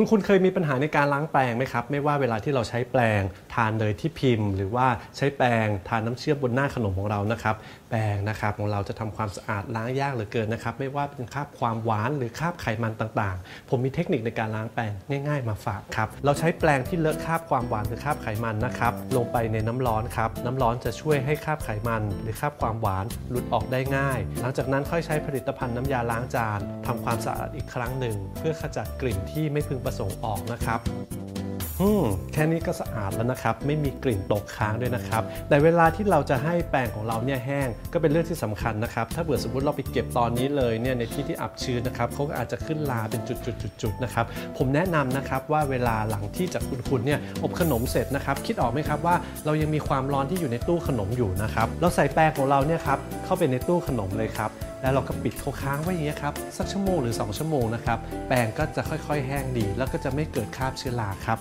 คุณคุณเคยมีปัญหาในการล้างแปลงไหมครับ ไม่ว่าเวลาที่เราใช้แปลงานเลยที่พิมพ์ หรือว่าใช้แปรงทานน้ำเชื่อมบนหน้าขนมของเรานะครับ แปรงนะครับของเราจะทำความสะอาดล้างยากเหลือเกินนะครับ ไม่ว่าเป็นคราบความหวานหรือคราบไขมันต่างๆ ผมมีเทคนิคในการล้างแปรงง่าย ๆ มาฝากครับ เราใช้แปรงที่เลอะคราบความหวานหรือคราบไขมันนะครับ ลงไปในน้ำร้อนครับ น้ำร้อนจะช่วยให้คราบไขมัน หรือคราบความหวานหลุดออกได้ง่าย หลังจากนั้นค่อยใช้ผลิตภัณฑ์น้ำยาล้างจานทำความสะอาดอีกครั้งหนึ่ง เพื่อขจัดกลิ่นที่ไม่พึงประสงค์ออกนะครับอืมแค่นี้ก็สะอาดแล้วนะครับ ไม่มีกลิ่นตกค้างด้วยนะครับ แต่เวลาที่เราจะให้แปรงของเราเนี่ยแห้งก็เป็นเรื่องที่สำคัญนะครับ ถ้าเผื่อสมมติเราไปเก็บตอนนี้เลยเนี่ยในที่ที่อับชื้นนะครับเขาก็อาจจะขึ้นลาเป็นจุดๆๆๆนะครับ ผมแนะนำนะครับว่าเวลาหลังที่จากคุณคุณเนี่ยอบขนมเสร็จนะครับ คิดออกไหมครับว่าเรายังมีความร้อนที่อยู่ในตู้ขนมอยู่นะครับเราใส่แปรงของเราเนี่ยครับ เข้าไปในตู้ขนมเลยครับแล้วเราก็ปิดเขาค้างไว้อย่างเงี้ยครับสักชั่วโมงหรือ 2 ชั่วโมงนะครับแป้งก็จะค่อยๆ แห้งดี แล้วก็จะไม่เกิดคราบเชื้อราครับ